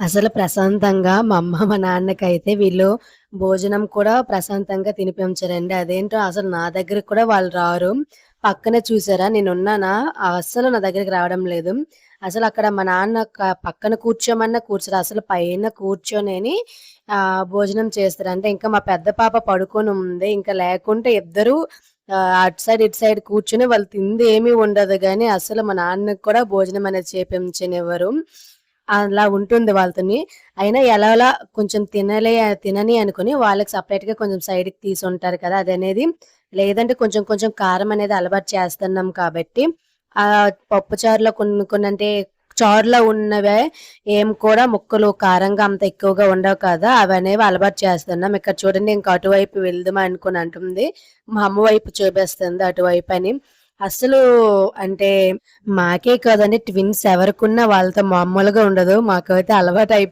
అసలు ప్రశాంతంగా మా అమ్మ, మా నాన్నకైతే వీళ్ళు భోజనం కూడా ప్రశాంతంగా తినిపించరండి. అదేంటో అసలు నా దగ్గరకు కూడా వాళ్ళు రారు. పక్కనే చూసారా నేనున్నానా అస్సలు నా దగ్గరికి రావడం లేదు. అసలు అక్కడ మా నాన్న పక్కన కూర్చోమన్నా కూర్చోరు. అసలు పైన కూర్చొని భోజనం చేస్తారు. అంటే ఇంకా మా పెద్ద పాప పడుకొని ఉంది. ఇంకా లేకుంటే ఇద్దరు అటు సైడ్, ఇటు సైడ్ కూర్చొని వాళ్ళు తింది ఏమీ ఉండదు కానీ అసలు మా నాన్నకి కూడా భోజనం అనేది చేపించనివ్వరు. అలా ఉంటుంది వాళ్ళతోని. అయినా ఎలా కొంచెం తినలే తినని అనుకుని వాళ్ళకి సెపరేట్‌గా కొంచెం సైడ్‌కి తీసుంటారు కదా! అదనేది లేదంటే కొంచెం కొంచెం కారం అనేది అలవాటు చేస్తున్నాం కాబట్టి ఆ పప్పు చారులో కొన్ని కొన్ని అంటే చారులో ఉన్నవే ఏం కూడా ముక్కలు కారంగా అంత ఎక్కువగా ఉండవు కదా! అవనేవి అలవాటు చేస్తున్నాం. ఇక్కడ చూడండి ఇంకా అటువైపు వెళ్దామా అనుకుని అంటుంది. మా అమ్మ వైపు చూపిస్తుంది అని అసలు అంటే మాకే కాదండి ట్విన్స్ ఎవరికున్నా వాళ్ళతో మామూలుగా ఉండదు. మాకైతే అలవాటు అయిపోయింది